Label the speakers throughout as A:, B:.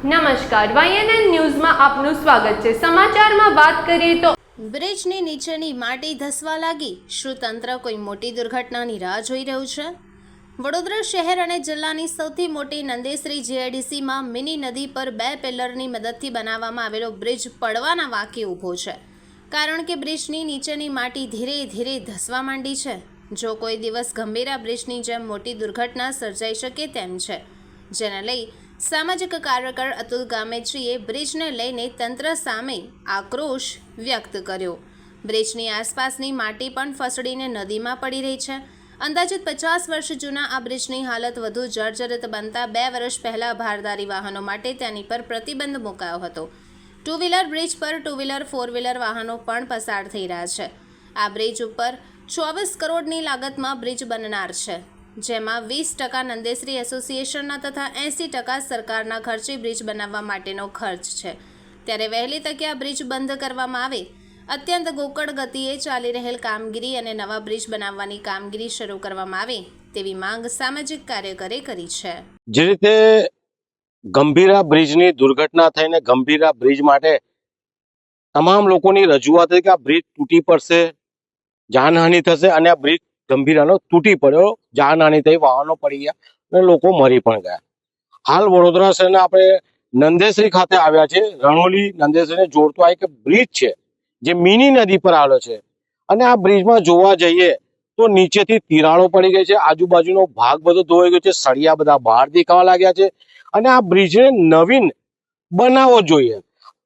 A: નમસ્કાર વાયએનએન ન્યૂઝમાં આપનું સ્વાગત છે. સમાચારમાં વાત કરીએ તો
B: બ્રિજની નીચેની માટી ધસવા લાગી. શું તંત્ર કોઈ મોટી દુર્ઘટનાની રાહ જોઈ રહ્યું છે? વડોદરા શહેર અને જિલ્લાની સૌથી મોટી નંદેશ્રી જીઆઈડીસીમાં મિની નદી પર બે પિલરની મદદથી બનાવવામાં આવેલો બ્રિજ પડવાના વાકે ઊભો છે. કારણ કે બ્રિજની નીચેની માટી ધીરે ધીરે ધસવા માંડી છે. જો કોઈ દિવસ ગંભીરા બ્રિજની જેમ મોટી દુર્ઘટના સર્જાઈ શકે તેમ છે. જેને લઈ સામાજિક કાર્યકર અતુલ ગામેત્રીએ બ્રિજને લઈને તંત્ર સામે આક્રોશ વ્યક્ત કર્યો. બ્રિજની આસપાસની માટી પણ ફસડીને નદીમાં પડી રહી છે. અંદાજિત પચાસ વર્ષ જૂના આ બ્રિજની હાલત વધુ જર્જરિત બનતા બે વર્ષ પહેલાં ભારદારી વાહનો માટે તેની પર પ્રતિબંધ મુકાયો હતો. ટુ વ્હીલર બ્રિજ પર ટુ વ્હીલર ફોર વ્હીલર વાહનો પણ પસાર થઈ રહ્યા છે. આ બ્રિજ ઉપર ચોવીસ કરોડની લાગતમાં બ્રિજ બનનાર છે. જેમાં વીસ ટકા નંદેશ્રી એસોસિએશનના તથા એંસી ટકા સરકારના ખર્ચે બ્રિજ બનાવવા માટેનો ખર્ચ છે. ત્યારે વહેલી તકે આ બ્રિજ બંધ કરવામાં આવે. અત્યંત ગોકળ ગતિએ ચાલી રહેલ કામગીરી અને નવા બ્રિજ બનાવવાની કામગીરી શરૂ કરવામાં આવે તેવી માંગ સામાજિક કાર્યકરે કરી છે.
C: જે રીતે ગંભીરા બ્રિજની દુર્ઘટના થઈને ગંભીરા બ્રિજ માટે તમામ લોકોની રજૂઆત કે આ બ્રિજ તૂટી પડશે, જાનહાનિ થશે અને આ બ્રિજ ગંભીરાનો તૂટી પડ્યો. જાનહાની થઈ, વાહનો પડી ગયા અને લોકો મરી પણ ગયા. હાલ વડોદરા શહેરના આપણે નંદેશ્રી ખાતે આવ્યા છે રણોલી નંદેશ્રીને જોડતો આ એક બ્રિજ છે, જે મિની નદી પર આવેલો છે. અને આ બ્રિજમાં જોવા જઈએ તો નીચેથી તિરાડો પડી ગઈ છે. આજુબાજુનો ભાગ બધો ધોવાઈ ગયો છે. સળિયા બધા બહાર દેખાવા લાગ્યા છે. અને આ બ્રિજને નવીન બનાવવો જોઈએ.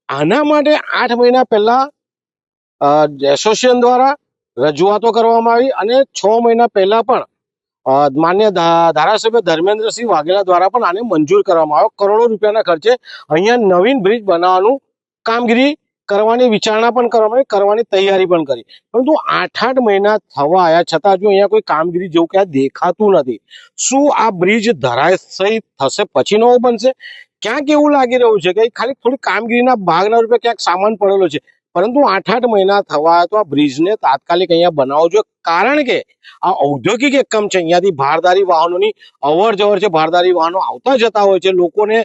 C: આના માટે આઠ મહિના પહેલા એસોસિએશન દ્વારા રજૂઆતો કરવામાં આવી અને છ મહિના પહેલા પણ માન્ય ધારાસભ્ય ધર્મેન્દ્રસિંહ વાઘેલા દ્વારા પણ આને મંજૂર કરવામાં આવ્યો. કરોડો રૂપિયાના ખર્ચે અહીંયા નવીન બ્રિજ બનાવવાનું કામગીરી કરવાની, વિચારણા પણ કરવામાં કરવાની તૈયારી પણ કરી. પરંતુ આઠ આઠ મહિના થવા આવ્યા છતાં હજુ અહીંયા કોઈ કામગીરી જેવું ક્યાં દેખાતું નથી. શું આ બ્રિજ ધરાશયી થશે? પછી નવો બનશે? ક્યાંક એવું લાગી રહ્યું છે કે ખાલી થોડી કામગીરીના ભાગના રૂપે ક્યાંક સામાન પડેલો છે. પરંતુ આઠ આઠ મહિના થવા તો આ બ્રિજને તાત્કાલિક અહીંયા બનાવવો જોઈએ કારણ કે આ ઔદ્યોગિક એકમ છે. અહીંયાથી ભારદારી વાહનોની અવર જવર છે. ભારદારી વાહનો આવતા જતા હોય છે. લોકોને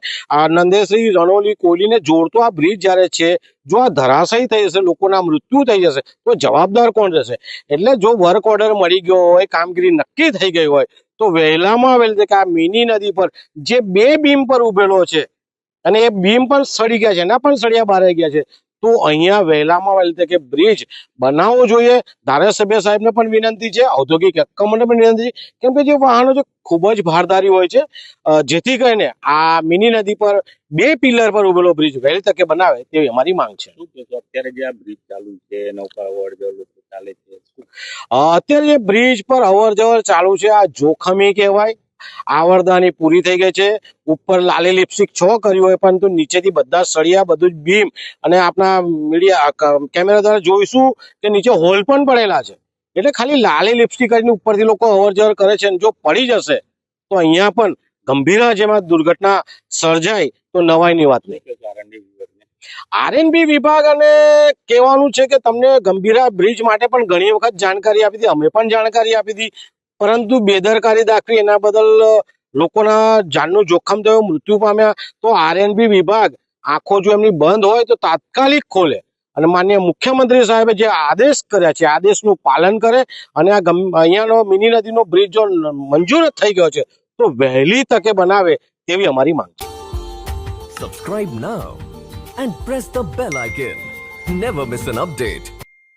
C: નંદેશ્રી, રણોલી, કોલીને જોડતો આ બ્રિજ જ્યારે છે, જો આ ધરાશયી થઈ જશે, લોકોના મૃત્યુ થઈ જશે, તો જવાબદાર કોણ રહેશે? એટલે જો વર્ક ઓર્ડર મળી ગયો હોય, કામગીરી નક્કી થઈ ગઈ હોય, તો વહેલામાં વહેલી કે આ મિની નદી પર જે બે બીમ પર ઉભેલો છે, અને એ બીમ પણ સડી ગયા છે, એના પણ સળિયા બહાર ગયા છે તો અહીંયા વહેલામાં વહેલી તકે બ્રિજ બનાવવો જોઈએ. ધારાસભ્ય સાહેબને પણ વિનંતી છે ઔદ્યોગિક એકમોને પણ વિનંતી છે. કેમ કે જે વાહનો છે ખૂબ જ ભારદારી હોય છે. જેથી કરીને આ મિની નદી પર બે પિલર પર ઉભેલો બ્રિજ વહેલી તકે બનાવે તેવી અમારી માંગ છે.
D: શું અત્યારે જે આ બ્રિજ ચાલુ છે એના ઉપર અવર ચાલે છે
C: અત્યારે જે બ્રિજ પર અવર જવર ચાલુ છે આ જોખમી કહેવાય. આવરદાની પૂરી થઈ ગઈ છે. ઉપર લાલી લિપસ્ટિક છ કર્યું હોય, પરંતુ નીચેથી બધા સળિયા, બધું જ બીમ અને આપણા મીડિયા કેમેરા દ્વારા જોઈશું કે નીચે હોલ પણ પડેલા છે. એટલે ખાલી લાલી લિપસ્ટિક કરીને ઉપરથી લોકો અવર જવર કરે છે અને જો પડી જશે, તો અહીંયા પણ ગંભીરા જેમાં દુર્ઘટના સર્જાય, તો નવાઈની વાત નહીં. આરએનબી વિભાગ અને કહેવાનું છે કે તમને ગંભીરા બ્રિજ માટે પણ ઘણી વખત જાણકારી આપી હતી, અમે પણ જાણકારી આપી હતી. પરંતુ બેદરકારી દાખવી એના બદલ લોકોના જાનનું જોખમ થયું, મૃત્યુ પામ્યા. તો આરએનબી વિભાગ આંખો જો એમની બંધ હોય તો તાત્કાલિક ખોલે. અને માન્ય મુખ્યમંત્રી સાહેબે જે આદેશ કર્યા છે, આદેશનું પાલન કરે અને આ અહીંયાનો મિની નદીનો બ્રિજ જો મંજૂર જ થઈ ગયો છે, તો વહેલી તકે બનાવે તેવી અમારી માંગ છે.
E: Subscribe now and press the bell icon never miss an update.